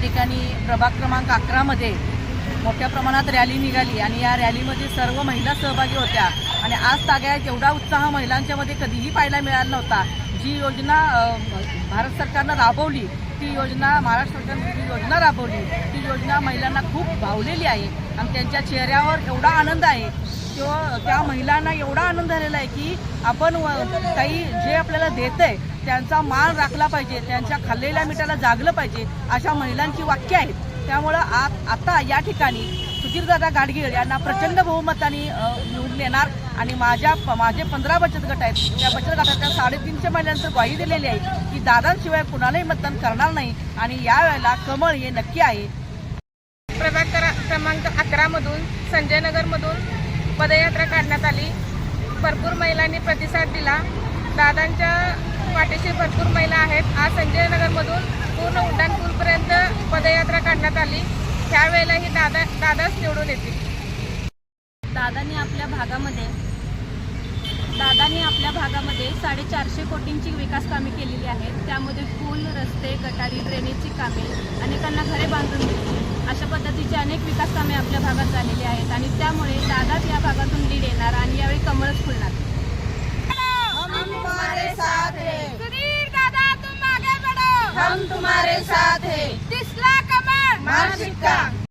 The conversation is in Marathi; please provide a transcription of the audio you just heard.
ठिकाणी प्रभाग क्रमांक अकरामध्ये मोठ्या प्रमाणात रॅली निघाली आणि या रॅलीमध्ये सर्व महिला सहभागी होत्या. आणि आज ताग्यात एवढा उत्साह महिलांच्यामध्ये कधीही पाहायला मिळाला नव्हता. जी योजना भारत सरकारनं राबवली ती योजना महाराष्ट्र सरकारने जी योजना राबवली ती योजना महिलांना खूप भावलेली आहे. आणि त्यांच्या चेहऱ्यावर एवढा आनंद आहे. तो त्या महिलांना एवढा आनंद झालेला आहे की आपण व- काही जे आपल्याला देत आहे त्यांचा मान राखला पाहिजे त्यांच्या खाल्लेल्या मिठाला जागलं पाहिजे अशा महिलांची वाक्य आहेत. त्यामुळं आ आता या ठिकाणी सुधीरदादा गाडगीळ यांना प्रचंड बहुमताने निवडून येणार आणि माझ्या माझे पंधरा बचत गट आहेत. त्या बचत गटाच्या साडेतीनशे महिलांचं ग्वाही दिलेली आहे की दादांशिवाय कुणालाही मतदान करणार नाही आणि यावेळेला कमळ हे नक्की आहे. प्रभाग क्र- क्रमांक अकरामधून संजय नगरमधून पदयात्रा काढण्यात आली. भरपूर महिलांनी प्रतिसाद दिला. दादांच्या पाठीशी भरपूर महिला आहेत. आज संजय नगरमधून पूर्ण उड्डाणपूलपर्यंत पदयात्रा काढण्यात आली. त्यावेळेलाही दादा दादाच निवडून येतील. दादानी आपल्या भागामध्ये दादानी आपल्या भागामध्ये साडेचारशे कोटींची विकास कामे केलेली आहेत. त्यामध्ये पूल रस्ते गटारी ड्रेनेजची कामे अनेकांना घरे बांधून दिली. अशा पद्धतीची अनेक विकास कामे आपल्या भागात झालेली आहेत आणि त्यामुळे दादाच या भागातून लीड हम तुम्हारे साथ है। कमळ मानसिकता।